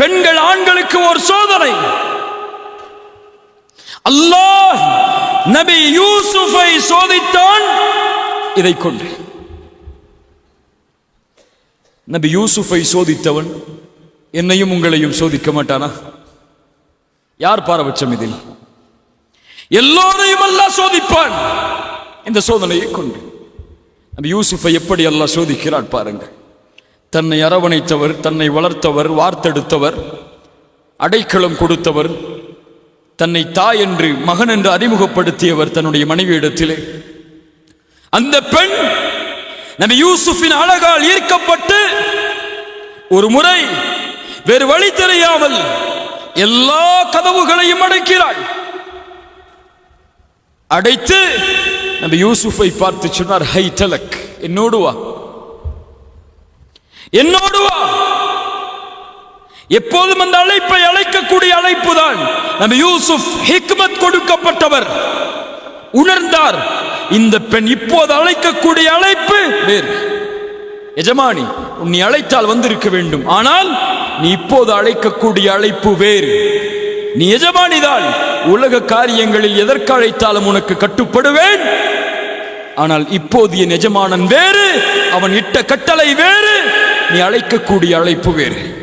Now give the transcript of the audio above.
பெண்கள் ஆண்களுக்கு ஒரு சோதனை. அல்லாஹ் நபி யூசுஃபை சோதித்தான் இதை கொண்டு நபி யூசுஃபை சோதித்தவன் என்னையும் உங்களையும் சோதிக்க மாட்டானா? யார் பாரபட்சம் இதில்? எல்லோரையும் அல்லாஹ் சோதிப்பான். இந்த சோதனையை கொண்டு நபி யூசுஃபை எப்படி அல்லாஹ் சோதிக்கிறான் பாருங்கள். தன்னை அரவணைத்தவர் தன்னை வளர்த்தவர் வார்த்தெடுத்தவர் அடைக்கலம் கொடுத்தவர் தன்னை தாய் என்று மகன் என்று அறிமுகப்படுத்தியவர் தன்னுடைய மனைவியிடத்திலே அந்த பெண் நபி யூசுஃபின் அழகால் ஈர்க்கப்பட்டு ஒரு முறை வேறு வழி தெரியாமல் எல்லா கதவுகளையும் அடைக்கிறாள். அடைத்து நபி யூசுஃபை பார்த்து சொன்னார் ஹை டலக் என்னோடு வா. என்னோடு வா. எப்போதும் அந்த அழைப்பை அழைக்கக்கூடிய அழைப்பு தான் நம்ம யூசுப் ஹிக்மத் கொடுக்கப்பட்டவர். உணர்ந்தார். இந்த பெண் இப்போது அழைக்கக்கூடிய அழைப்பு வேறு. எஜமானி உன்னை அழைத்தால் வந்திருக்க வேண்டும். ஆனால் நீ இப்போது அழைக்கக்கூடிய அழைப்பு வேறு. நீ எஜமானிதான். உலக காரியங்களில் எதற்கு அழைத்தாலும் உனக்கு கட்டுப்படுவேன். ஆனால் இப்போது என் எஜமானன் வேறு. அவன் இட்ட கட்டளை வேறு. நீ அழைக்கக்கூடிய அழைப்பு வேறு.